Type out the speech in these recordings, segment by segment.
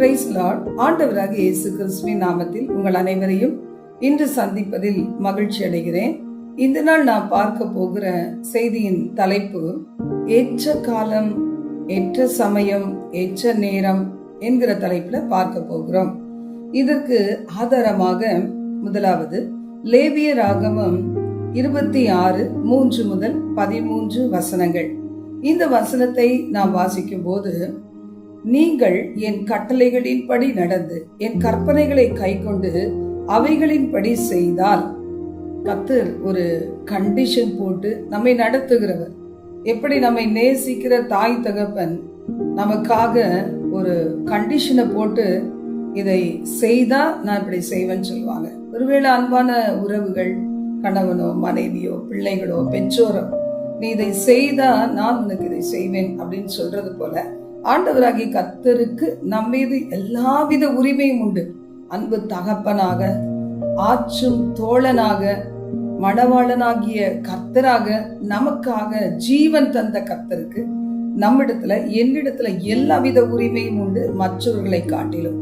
Price Lord ஆண்டவராக இயேசு கிறிஸ்துவின் நாமத்தில் உங்கள் அனைவரையும் இன்று சந்திப்பதில் மகிழ்ச்சி அடைகிறேன். இந்த நாள் நான் பார்க்க போகிற செய்தியின் தலைப்பு ஏற்ற காலம் ஏற்ற சமயம் ஏற்ற நேரம் என்கிற தலைப்புல பார்க்க போகிறோம். இதற்கு ஆதாரமாக முதலாவது லேவிய ராகமம் இருபத்தி ஆறு மூன்று முதல் பதிமூன்று வசனங்கள். இந்த வசனத்தை நாம் வாசிக்கும் போது நீங்கள் என் கட்டளைகளின்படி நடந்து என் கற்பனைகளை கைக்கொண்டு அவைகளின்படி செய்தால். கத்தர் ஒரு கண்டிஷன் போட்டு நம்மை நடத்துகிறவர். எப்படி நம்மை நேசிக்கிற தாய் தகப்பன் நமக்காக ஒரு கண்டிஷனை போட்டு இதை செய்தா நான் இப்படி செய்வேன்னு சொல்லுவாங்க. ஒருவேளை அன்பான உறவுகள் கணவனோ மனைவியோ பிள்ளைகளோ பெற்றோரோ நீ இதை செய்தா நான் உனக்கு இதை செய்வேன் அப்படின்னு சொல்றது போல ஆண்டவராகிய கர்த்தருக்கு நம்மீது எல்லாவித உரிமையும் உண்டு. அன்பு தகப்பனாக ஆற்றும் தோழனாக மடவாளனாகிய கர்த்தராக நமக்காக ஜீவன் தந்த கர்த்தருக்கு நம்மிடத்துல என்னிடத்துல எல்லாவித உரிமையும் உண்டு மற்றவர்களை காட்டிலும்.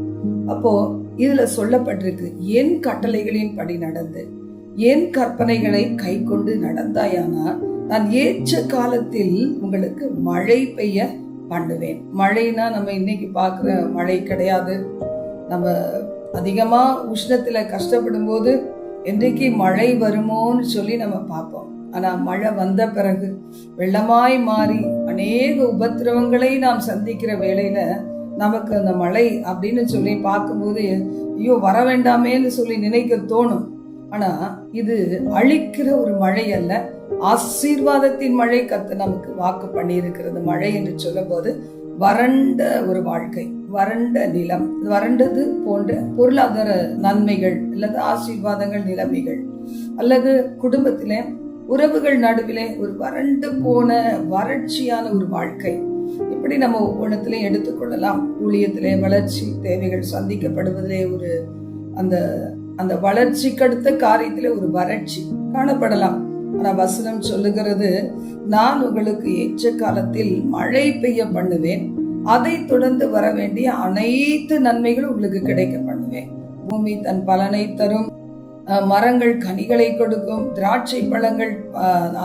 அப்போ இதுல சொல்லப்பட்டிருக்கு என் கட்டளைகளின் படி நடந்து என் கற்பனைகளை கை கொண்டு நடந்தாயானா நான் ஏற்ற காலத்தில் உங்களுக்கு மழை பெய்ய பண்ணுவேன். மழைனா நம்ம இன்னைக்கு பார்க்குற மழை கிடையாது. நம்ம அதிகமாக உஷ்ணத்தில் கஷ்டப்படும் போது என்றைக்கு மழை வருமோன்னு சொல்லி நம்ம பார்ப்போம். ஆனால் மழை வந்த பிறகு வெள்ளமாய் மாறி அநேக உபத்திரவங்களை நாம் சந்திக்கிற வேலையில் நமக்கு அந்த மழை அப்படின்னு சொல்லி பார்க்கும்போது ஐயோ வர வேண்டாமேன்னு சொல்லி நினைக்க தோணும். ஆனால் இது அழிக்கிற ஒரு மழை அல்ல ஆசீர்வாதத்தின் மழை கத்து நமக்கு வாக்கு பண்ணியிருக்கிறது. மழை என்று சொல்லும்போது வறண்ட ஒரு வாழ்க்கை வறண்ட நிலம் வறண்டது போன்ற பொருளாதார நன்மைகள் அல்லது ஆசீர்வாதங்கள் நிலைமைகள். அல்லது குடும்பத்திலே உறவுகள் நடுவிலே ஒரு வறண்டு போன வறட்சியான ஒரு வாழ்க்கை. இப்படி நம்ம ஒவ்வொன்றத்திலையும் எடுத்துக்கொள்ளலாம். ஊழியத்திலே வளர்ச்சி தேவைகள் சந்திக்கப்படுவதிலே ஒரு அந்த அந்த வளர்ச்சிக்கு அடுத்த காரியத்திலே ஒரு வறட்சி காணப்படலாம். ஆனா வசனம் சொல்லுகிறது நான் உங்களுக்கு ஏற்ற காலத்தில் மழை பெய்ய பண்ணுவேன். அதை தொடர்ந்து வர வேண்டிய அனைத்து நன்மைகளும் உங்களுக்கு கிடைக்க பண்ணுவேன். பூமி தன் பலனை தரும். மரங்கள் கனிகளை கொடுக்கும். திராட்சை பழங்கள்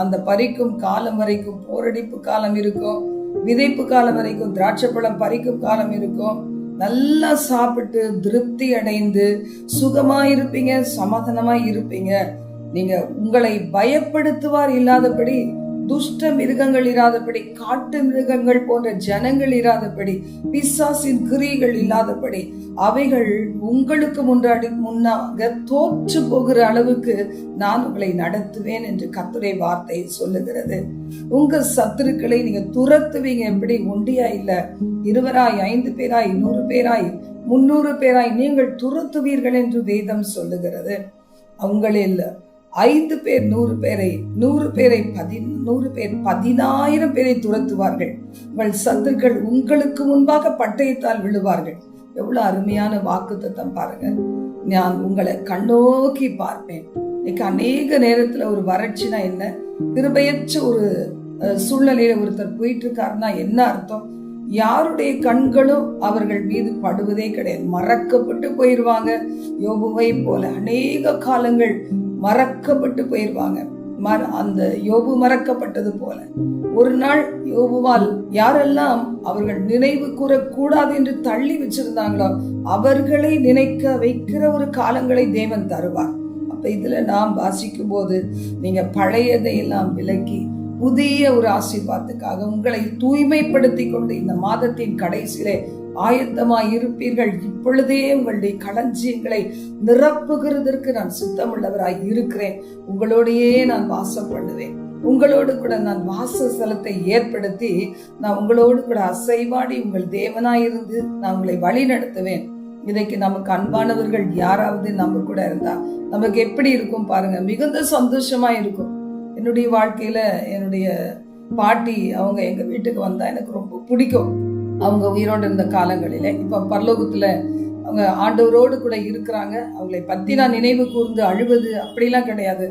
அந்த பறிக்கும் காலம் வரைக்கும் போரடிப்பு காலம் இருக்கும். விதைப்பு காலம் வரைக்கும் திராட்சை பழம் பறிக்கும் காலம் இருக்கும். நல்லா சாப்பிட்டு திருப்தி அடைந்து சுகமா இருப்பீங்க சமாதானமா இருப்பீங்க நீங்க உங்களை பயப்படுத்துவார் இல்லாதபடி துஷ்ட மிருகங்கள் இராதபடி காட்டு மிருகங்கள் போன்ற ஜனங்கள் இராதபடி பிசாசின் கிரிகள் இல்லாதபடி அவைகள் உங்களுக்கு முன்னாடி முன்னாக தோற்று போகிற அளவுக்கு நான் உங்களை நடத்துவேன் என்று கத்துரை வார்த்தை சொல்லுகிறது. உங்க சத்துருக்களை நீங்க துரத்துவீங்க. எப்படி? ஒண்டியா இல்ல. இருவராய் ஐந்து பேராய் நூறு பேராய் முன்னூறு பேராய் நீங்கள் துரத்துவீர்கள் என்று வேதம் சொல்லுகிறது. அவங்களே இல்லை. ஐந்து பேர் நூறு பேரை நூறு பேரை பதி நூறு பேர் பதினாயிரம் பேரை துரத்துவார்கள். உங்கள் சத்துக்கள் உங்களுக்கு முன்பாக பட்டயத்தால் விழுவார்கள். எவ்வளவு அருமையான வாக்கு தத்தம் பாருங்க. நான் உங்களை கண்ணோக்கி பார்ப்பேன். இன்னைக்கு அநேக நேரத்துல ஒரு வறட்சினா என்ன? கிருபையற்ற ஒரு சூழ்நிலையில ஒருத்தர் போயிட்டு இருக்காருன்னா என்ன அர்த்தம்? யாருடைய கண்களும் அவர்கள் மீது படுவதே கிடையாது. மறக்கப்பட்டு போயிருவாங்க. யோபுவை போல அநேக காலங்கள் மறக்கப்பட்டு போயிருவாங்க. மற அந்த யோபு மறக்கப்பட்டது போல. ஒரு நாள் யோபுவால் யாரெல்லாம் அவர்கள் நினைவு கூறக்கூடாது என்று தள்ளி வச்சிருந்தாங்களோ அவர்களை நினைக்க வைக்கிற ஒரு காலங்களை தேவன் தருவார். அப்ப இதுல நாம் வாசிக்கும் போது நீங்க பழையதை எல்லாம் விலக்கி புதிய ஒரு ஆசீர்வாதத்துக்காக உங்களை தூய்மைப்படுத்தி கொண்டு இந்த மாதத்தின் கடைசியிலே ஆயத்தமாய் இருப்பீர்கள் இப்பொழுதே உங்களுடைய களஞ்சியங்களை நிரப்புகிறதற்கு நான் சுத்தமுள்ளவராய் இருக்கிறேன். உங்களோடையே நான் வாசம் பண்ணுவேன். உங்களோடு கூட நான் வாசஸ்தலத்தை ஏற்படுத்தி நான் உங்களோடு கூட அசைவாடி உங்கள் தேவனாயிருந்து நான் உங்களை வழி நடத்துவேன். இதைக்கு நமக்கு அன்பானவர்கள் யாராவது நம்ம கூட இருந்தா நமக்கு எப்படி இருக்கும் பாருங்க. மிகுந்த சந்தோஷமா இருக்கும் என்னுடைய வாழ்க்கையில என்னுடைய பாட்டி அவங்க எங்க வீட்டுக்கு வந்தா எனக்கு ரொம்ப பிடிக்கும். அவங்க உயிரோடு இருந்த காலங்களில். இப்போ பரலோகத்தில் அவங்க ஆண்டவரோடு கூட இருக்கிறாங்க. அவங்களை பற்றி நான் நினைவு கூர்ந்து அழுவது அப்படிலாம் கிடையாது.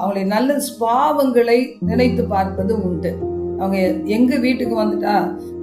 அவங்களை நல்ல ஸ்பாவங்களை நினைத்து பார்ப்பது உண்டு. அவங்க எங்கள் வீட்டுக்கு வந்துட்டா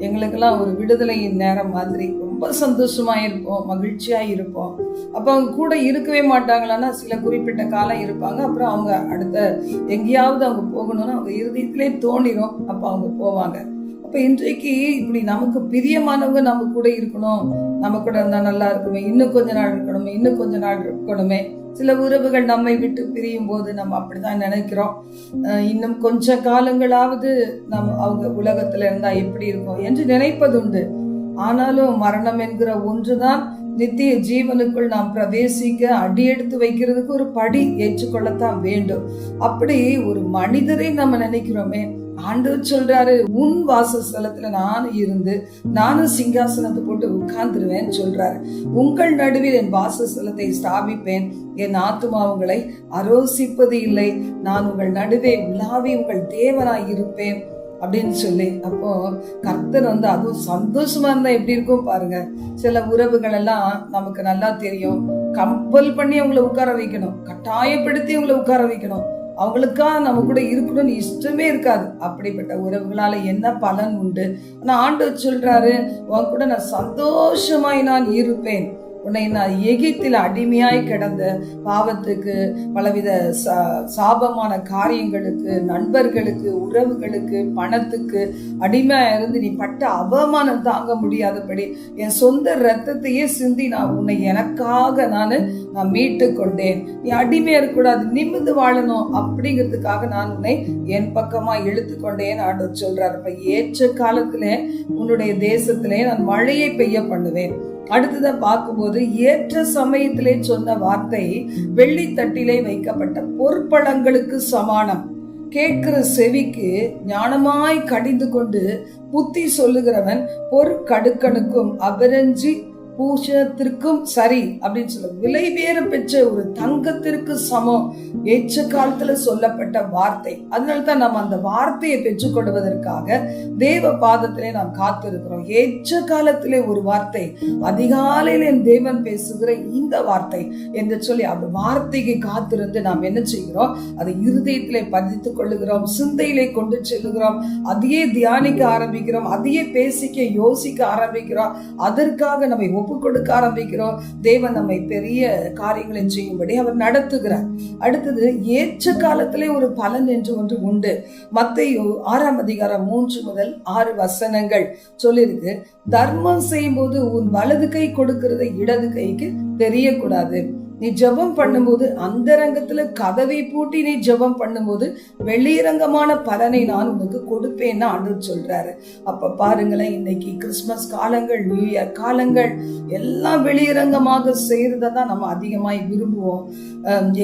எங்களுக்கெல்லாம் ஒரு விடுதலையின் நேரம் மாதிரி ரொம்ப சந்தோஷமாக இருப்போம் மகிழ்ச்சியாக இருப்போம். அப்போ அவங்க கூட இருக்கவே மாட்டாங்களான்னா சில குறிப்பிட்ட காலம் இருப்பாங்க. அப்புறம் அவங்க அடுத்த எங்கேயாவது அவங்க போகணும்னு அவங்க இறுதியத்திலே தோணிடும் அப்போ அவங்க போவாங்க. அப்ப இன்றைக்கு இப்படி நமக்கு பிரியமானவங்க நம்ம கூட இருக்கணும். நம்ம கூட இருந்தா நல்லா இருக்குமே. இன்னும் கொஞ்ச நாள் இருக்கணுமே. இன்னும் கொஞ்ச நாள் இருக்கணுமே. சில உறவுகள் நம்மை விட்டு பிரியும் போது நம்ம அப்படிதான் நினைக்கிறோம். அஹ் இன்னும் கொஞ்ச காலங்களாவது நம்ம அவங்க உலகத்துல இருந்தா எப்படி இருக்கும் என்று நினைப்பதுண்டு ஆனாலும் மரணம் என்கிற ஒன்றுதான் நித்திய ஜீவனுக்குள் நாம் பிரவேசிக்க அடியெடுத்து வைக்கிறதுக்கு ஒரு படி ஏற்றுக்கொள்ளத்தான் வேண்டும். அப்படி ஒரு மனிதரை நம்ம நினைக்கிறோமே. ஆண்டவர் சொல்றாரு உன் வாசஸ்தலத்துல நானும் இருந்து நானும் சிங்காசனத்தை போட்டு உட்கார்ந்துருவேன் சொல்றாரு. உங்கள் நடுவில் என் வாசஸ்தலத்தை ஸ்தாபிப்பேன். என் ஆத்துமா உங்களை அரோசிப்பது இல்லை. நான் உங்கள் நடுவே உலாவி உங்கள் தேவனாய் இருப்பேன். அப்படின்னு சொல்லி அப்போ கர்த்தர் வந்து அதுவும் சந்தோஷமா இருந்தா எப்படி இருக்கும் பாருங்க. சில உறவுகள் எல்லாம் நமக்கு நல்லா தெரியும். கம்பல் பண்ணி அவங்கள உட்கார வைக்கணும். கட்டாயப்படுத்தி அவங்கள உட்கார வைக்கணும். அவங்களுக்கா நம்ம கூட இருக்கணும்னு இஷ்டமே இருக்காது. அப்படிப்பட்ட உறவுகளால் என்ன பலன் உண்டு? ஆனால் ஆண்டு சொல்கிறாரு உன் கூட நான் சந்தோஷமாய் நான் இருப்பேன். உன்னை நான் எகிப்தில் அடிமையாய் கிடந்த பாவத்துக்கு பலவித சா- சாபமான காரியங்களுக்கு நண்பர்களுக்கு உறவுகளுக்கு பணத்துக்கு அடிமையாக இருந்து நீ பட்ட அவமானம் தாங்க முடியாதபடி என் சொந்த ரத்தத்தையே சிந்தி நான் உன்னை எனக்காக நான் நான் மீட்டு கொண்டேன். நீ அடிமையா இருக்கக்கூடாது நிமிந்து வாழணும் அப்படிங்கிறதுக்காக நான் உன்னை என் பக்கமா இழுத்து கொண்டேன் ஆண்டவர் சொல்றாரு. இப்ப ஏற்ற காலத்திலே உன்னுடைய தேசத்திலே நான் மழையை பெய்ய பண்ணுவேன். அடுத்ததை பார்க்கும்போது ஏற்ற சமயத்திலே சொன்ன வார்த்தை வெள்ளித்தட்டிலே வைக்கப்பட்ட பொற்பழங்களுக்கு சமானம். கேட்கிற செவிக்கு ஞானமாய் கடிந்து கொண்டு புத்தி சொல்லுகிறவன் பொற்கடுக்கனுக்கும் அபரஞ்சி பூஷணத்திற்கும் சரி அப்படின்னு சொல்ல விலை வேறு பெற்ற ஒரு தங்கத்திற்கு சமம். ஏற்ற காலத்துல சொல்லப்பட்ட வார்த்தை. அதனால தான் நம்ம அந்த வார்த்தையை பெற்றுக்கொள்வதற்காக தேவ பாதத்திலே நாம் காத்திருக்கிறோம். ஏற்ற காலத்திலே ஒரு வார்த்தை அதிகாலையில் என் தேவன் பேசுகிற இந்த வார்த்தை என்று சொல்லி அந்த வார்த்தைக்கு காத்திருந்து நாம் என்ன செய்கிறோம்? அதை இருதயத்திலே பதித்துக் கொள்ளுகிறோம். சிந்தையிலே கொண்டு செல்லுகிறோம். அதையே தியானிக்க ஆரம்பிக்கிறோம். அதையே பேசிக்க யோசிக்க ஆரம்பிக்கிறோம். அதற்காக நம்மை ஒப்பு கொடுக்க ஆரம்பிக்கிறோம். தேவன் நம்மை பெரிய காரியங்களை செய்யும்படி அவர் நடத்துகிறார். அடுத்தது ஏற்ற காலத்திலே ஒரு பலன் என்று ஒன்று உண்டு. மத்தையோ ஆறாம் அதிகாரம் மூன்று முதல் ஆறு வசனங்கள் சொல்லியிருக்கு. தர்மம் செய்யும்போது உன் வலது கை கொடுக்கிறத இடது கைக்கு தெரியக்கூடாது. நீ ஜெபம் பண்ணும்போது அந்தரங்கத்துல கதவை பூட்டி நீ ஜெபம் பண்ணும்போது வெளியரங்கமான பலனை நான் உனக்கு கொடுப்பேன்னு ஆண்டு சொல்றாரு. அப்ப பாருங்களேன் இன்னைக்கு கிறிஸ்மஸ் காலங்கள் நியூ இயர் காலங்கள் எல்லாம் வெளியரங்கமாக செய்யறதை தான் நம்ம அதிகமாய் விரும்புவோம்.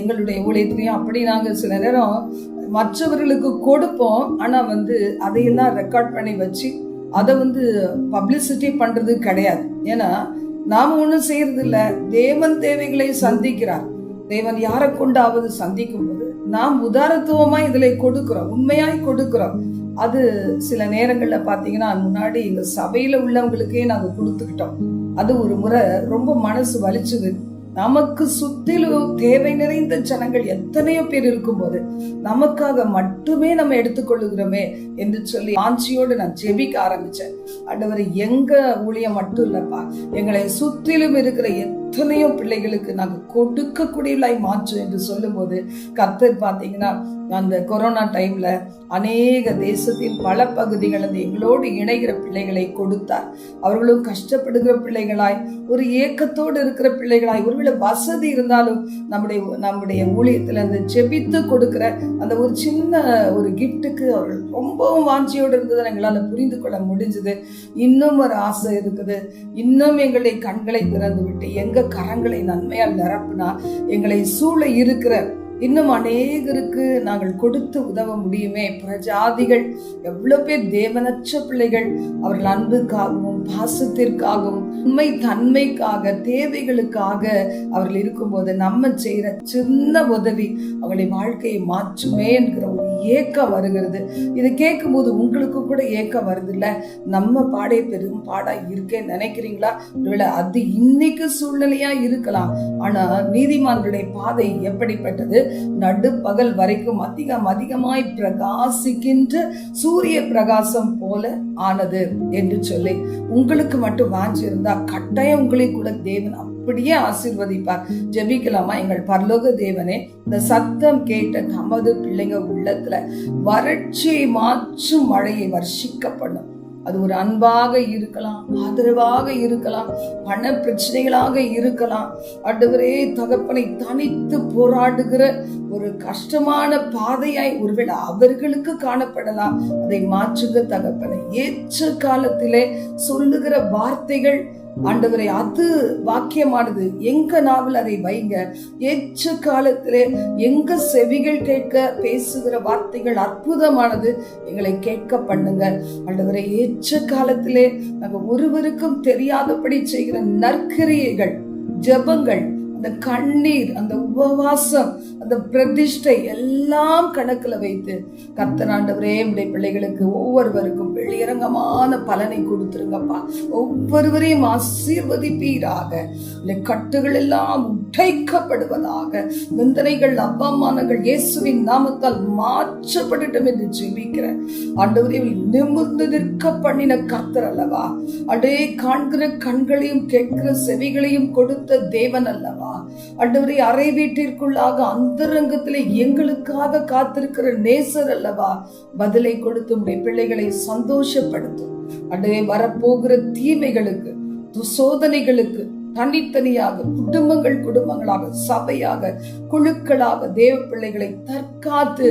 எங்களுடைய ஊழியத்திலையும் அப்படி நாங்கள் சில நேரம் மற்றவர்களுக்கு கொடுப்போம். ஆனா வந்து அதையெல்லாம் ரெக்கார்ட் பண்ணி வச்சு அதை வந்து பப்ளிசிட்டி பண்றது கிடையாது. ஏன்னா நாம ஒன்றும் செய்யறதில்ல. தேவன் தேவைகளை சந்திக்கிறார். தேவன் யாரை கொண்டாவது சந்திக்கும் போது நாம் உதாரத்துவமா இதுல கொடுக்கிறோம். உண்மையாய் கொடுக்கிறோம். அது சில நேரங்கள்ல பாத்தீங்கன்னா முன்னாடி இந்த சபையில உள்ளவங்களுக்கே நாங்க கொடுத்துக்கிட்டோம். அது ஒரு முறை ரொம்ப மனசு வலிச்சுது. நமக்கு சுத்திலும் தேவை நிறைந்த ஜனங்கள் எத்தனையோ பேர் இருக்கும்போது நமக்காக மட்டுமே நம்ம எடுத்துக்கொள்ளுகிறோமே என்று சொல்லி ஆஞ்சியோடு நான் ஜெபிக்க ஆரம்பிச்சேன். ஆண்டவர் எங்க ஊழியம் மட்டும் இல்லப்பா. எங்களை சுத்திலும் இருக்கிற எத்தனையோ பிள்ளைகளுக்கு நாங்கள் கொடுக்கக்கூடியவளாய் மாற்றும் என்று சொல்லும்போது கர்த்தர் பார்த்தீங்கன்னா அந்த கொரோனா டைமில் அநேக தேசத்தின் பல பகுதிகள் அந்த எங்களோடு இணைகிற பிள்ளைகளை கொடுத்தார். அவர்களும் கஷ்டப்படுகிற பிள்ளைகளாய் ஒரு ஏக்கத்தோடு இருக்கிற பிள்ளைகளாய் ஒருவேளை வசதி இருந்தாலும் நம்முடைய நம்முடைய ஊழியத்தில் அந்த செபித்து கொடுக்குற அந்த ஒரு சின்ன ஒரு கிஃப்ட்டுக்கு அவர்கள் ரொம்பவும் வாஞ்சியோடு இருந்ததை எங்களால் புரிந்து கொள்ள முடிஞ்சது. இன்னும் ஒரு ஆசை இருக்குது. இன்னும் எங்களுடைய கண்களை திறந்து விட்டு எங்கள் கரங்களை நன்மையால் நிரப்புனா எங்களை சூழ இருக்கிற இன்னும் அநேகருக்கு நாங்கள் கொடுத்து உதவ முடியுமே. பிரஜாதிகள் எவ்வளவு பேர் தேவனற்ற பிள்ளைகள் அவர்கள் அன்புக்காகவும் பாசத்திற்காகவும் உண்மை தன்மைக்காக தேவைகளுக்காக அவர்கள் இருக்கும்போது நம்ம செய்யற சின்ன உதவி அவங்களுடைய வாழ்க்கையை மாற்றுமே என்கிற ஒரு ஏக்கம் வருகிறது. இதை கேட்கும்போது உங்களுக்கு கூட ஏக்கம் வருது இல்லை நம்ம பாடே பெரும் பாடா இருக்கேன்னு நினைக்கிறீங்களா? ஒருவேளை அது இன்னைக்கு சூழ்நிலையா இருக்கலாம். ஆனா நீதிமான்களுடைய பாதை எப்படிப்பட்டது? நடுப்பகல் வரைக்கும் அதிகம் அதிகமாய் பிரகாசிக்கின்ற சூரிய பிரகாசம் போல ஆனது என்று சொல்லி உங்களுக்கு மட்டும் வாஞ்சி இருந்தா கட்டாயம் உங்களை கூட தேவன் அப்படியே ஆசீர்வதிப்பார். ஜெபிக்கலாமா? எங்கள் பரலோக தேவனே இந்த சத்தம் கேட்ட நமது பிள்ளைங்க உள்ளத்துல வறட்சியை மாற்றும் மழையை வர்ஷிக்க பண்ணும் அது ஒரு அன்பாக இருக்கலாம் ஆதரவாக இருக்கலாம் பண பிரச்சனைகளாக இருக்கலாம். அடுவரே தகப்பனை தனித்து போராடுகிற ஒரு கஷ்டமான பாதையாய் ஒருவேளை அவர்களுக்கு காணப்படலாம். அதை மாற்றுக தகப்பனை. ஏற்ற காலத்திலே சொல்லுகிற வார்த்தைகள் ஆண்டவரை அது வாக்கியமானது. எங்க நாவல் அதை வைங்க. ஏற்ற காலத்திலே எங்க செவிகள் கேட்க பேசுகிற வார்த்தைகள் அற்புதமானது எங்களை கேட்க பண்ணுங்க. ஆண்டவரை ஏற்ற காலத்திலே நாங்க ஒருவருக்கும் தெரியாதபடி செய்கிற நற்கிரியைகள் ஜெபங்கள் அந்த கண்ணீர் அந்த உபவாசம் அந்த பிரதிஷ்டை எல்லாம் கணக்குல வைத்து கத்தனாண்டவரே உடைய பிள்ளைகளுக்கு ஒவ்வொருவருக்கும் வெளியரங்கமான பலனை கொடுத்துருங்கப்பா. ஒவ்வொருவரையும் ஆசீர்வதிப்பீராக. இல்லை கட்டுகள் எல்லாம் உடைக்கப்படுவதாக. நிந்தனைகள் அப்பாமானங்கள் இயேசுவின் நாமத்தால் மாற்றப்படட்டும் என்று ஜெபிக்கிறேன். ஆண்டவரே நிமிர்ந்து நிற்க பண்ணின கர்த்தர் அல்லவா? அடே காண்கிற கண்களையும் கேட்கிற செவிகளையும் கொடுத்த தேவன் அல்லவா? அண்டவரை அறை வீட்டிற்குள்ளாக அந்தரங்கத்திலே எங்களுக்காக காத்திருக்கிற நேசர் அல்லவா? பதிலை கொடுத்து உடைய பிள்ளைகளை சந்தோஷப்படுத்தும். அடே வரப்போகிற தீமைகளுக்கு சோதனைகளுக்கு தனித்தனியாக குடும்பங்கள் குடும்பங்களாக சபையாக குழுக்களாக தேவ பிள்ளைகளை தற்காத்து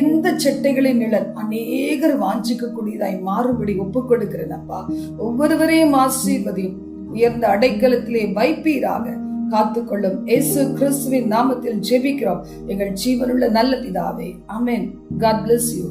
இந்த செட்டைகளின் நிழல் அநேகர் வாஞ்சிக்க கூடியதாய் மாறுபடி ஒப்பு கொடுக்கிறேனப்பா ஒவ்வொருவரையும் ஆசீர்வதியும் உயர்ந்த அடைக்கலத்திலே வைப்பீராக. காத்துக்கொள்ளும் இயேசு கிறிஸ்துவின் நாமத்தில் ஜெபிக்கிறோம். எங்கள் ஜீவனுள்ள நல்ல பிதாவே. அமேன் காட் பிளஸ் யூ